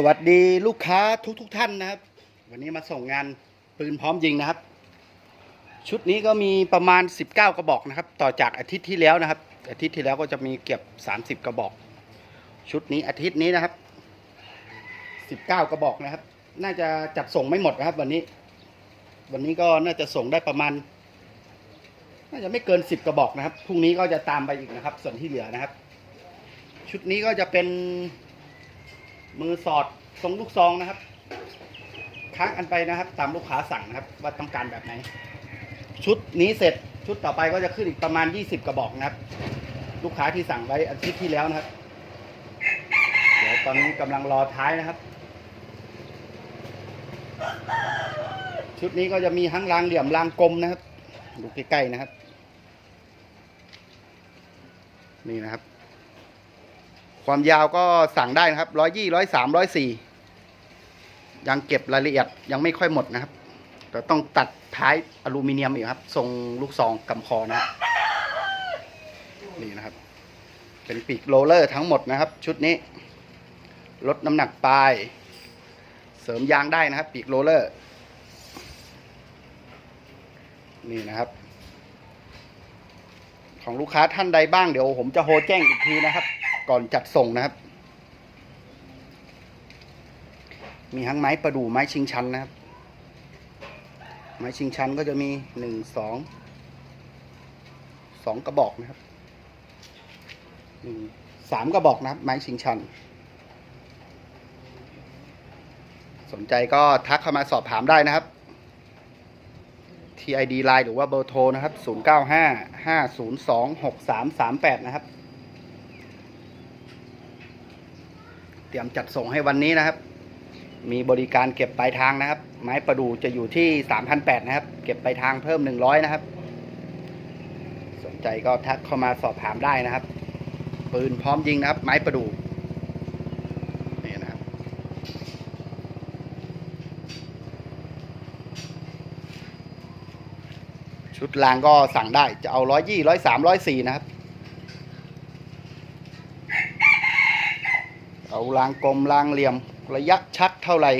สวัสดีลูกค้าทุกทุกท่านนะครับ วันนี้มาส่งงานปืนพร้อมยิงนะครับ ชุดนี้ก็มีประมาณ 19 กระบอกนะครับ ต่อจากอาทิตย์ที่แล้วนะครับ อาทิตย์ที่แล้วก็จะมีเก็บ 30 กระบอก ชุดนี้อาทิตย์นี้นะครับ 19 กระบอกนะครับ น่าจะจัดส่งไม่หมดนะครับ วันนี้ วันนี้ก็น่าจะส่งได้ประมาณ น่าจะไม่เกิน 10 กระบอกนะครับพรุ่งนี้ก็จะตามไปอีกนะครับ ส่วนที่เหลือนะครับ ชุดนี้ก็จะเป็น มือสอดทรงลูกซองนะครับค้างอันไปนะครับ ตามลูกค้าสั่งนะครับ ว่าต้องการแบบไหน ชุดนี้เสร็จชุดต่อไปก็จะขึ้นอีกประมาณ 20 กระบอกนะครับ ลูกค้าที่สั่งไว้อาทิตย์ที่แล้วนะครับ เดี๋ยวตอนนี้กำลังรอท้ายนะครับ ชุดนี้ก็จะมีทั้งรางเหลี่ยมรางกลมนะครับดูใกล้ๆนะครับ นี่นะครับ ความยาวก็สั่งได้นะครับร้อยยี่ร้อยสามร้อยสี่ยังเก็บรายละเอียดยังไม่ค่อยหมดนะครับแต่ต้องตัดท้ายอลูมิเนียมอีกครับ ทรงลูกซองกำคอนะนี่นะครับ เป็นปีกโรเลอร์ทั้งหมดนะครับ ชุดนี้ ลดน้ำหนักปลาย เสริมยางได้นะครับ ปีกโรเลอร์ นี่นะครับ ของลูกค้าท่านใดบ้างเดี๋ยวผมจะโทรแจ้งอีกทีนะครับ ก่อนจัดส่งนะครับ มีทั้งไม้ประดู่ไม้ชิงชันนะครับ ไม้ชิงชันก็จะมีหนึ่งสองสองกระบอกนะครับหนึ่งสามกระบอกนะครับ ไม้ชิงชัน สนใจก็ทักเข้ามาสอบถามได้นะครับ TID Line หรือว่าเบอร์โทรนะครับ 095 502 6338 นะครับ เตรียมจัดส่งให้วันนี้นะครับ มีบริการเก็บปลายทางนะครับ ไม้ประดู่จะอยู่ที่3,800นะครับ เก็บปลายทางเพิ่ม100นะครับ สนใจก็ทักเข้ามาสอบถามได้นะครับ ปืนพร้อมยิงนะครับ ไม้ประดู่นี่นะครับ ชุดรางก็สั่งได้จะเอาร้อยยี่ร้อยสามร้อยสี่นะครับ เอารางกลมรางเหลี่ยม ระยะชักเท่าไหร่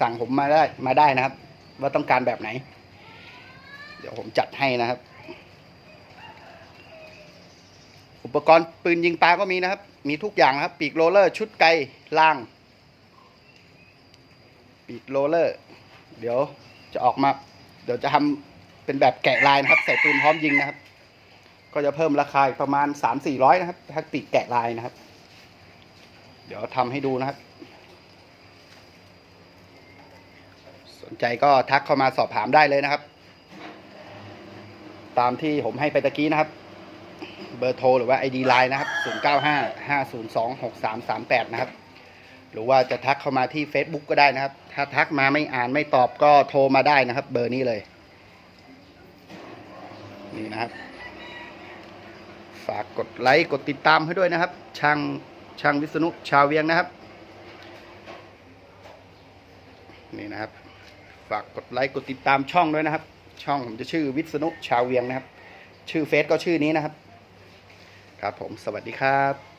สั่งผมมาได้มาได้นะครับ ว่าต้องการแบบไหน เดี๋ยวผมจัดให้นะครับ อุปกรณ์ปืนยิงปลาก็มีนะครับ มีทุกอย่างนะครับ ปีกโรเลอร์ ชุดไกลล่าง ปีกโรเลอร์ เดี๋ยวจะออกมา เดี๋ยวจะทำเป็นแบบแกะลายนะครับ ใส่ปืนพร้อมยิงนะครับ ก็จะเพิ่มราคาประมาณสามสี่ร้อยนะครับถ้าปีกแกะลายนะครับ เดี๋ยวทำให้ดูนะครับ สนใจก็ทักเข้ามาสอบถามได้เลยนะครับ ตามที่ผมให้ไปตะกี้นะครับ เบอร์โทรหรือว่า ID Line นะครับ 0955026338 นะครับ หรือว่าจะทักเข้ามาที่ Facebook ก็ได้นะครับ ถ้าทักมาไม่อ่านไม่ตอบก็โทรมาได้นะครับ เบอร์นี้เลย นี่นะครับ ฝากกดไลค์กดติดตามให้ด้วยนะครับ ช่าง ช่างวิษณุชาวเวียงนะครับ นี่นะครับ ฝากกดไลค์กดติดตามช่องด้วยนะครับ ช่องผมจะชื่อวิษณุชาวเวียงนะครับ ชื่อเฟซก็ชื่อนี้นะครับ ครับผมสวัสดีครับ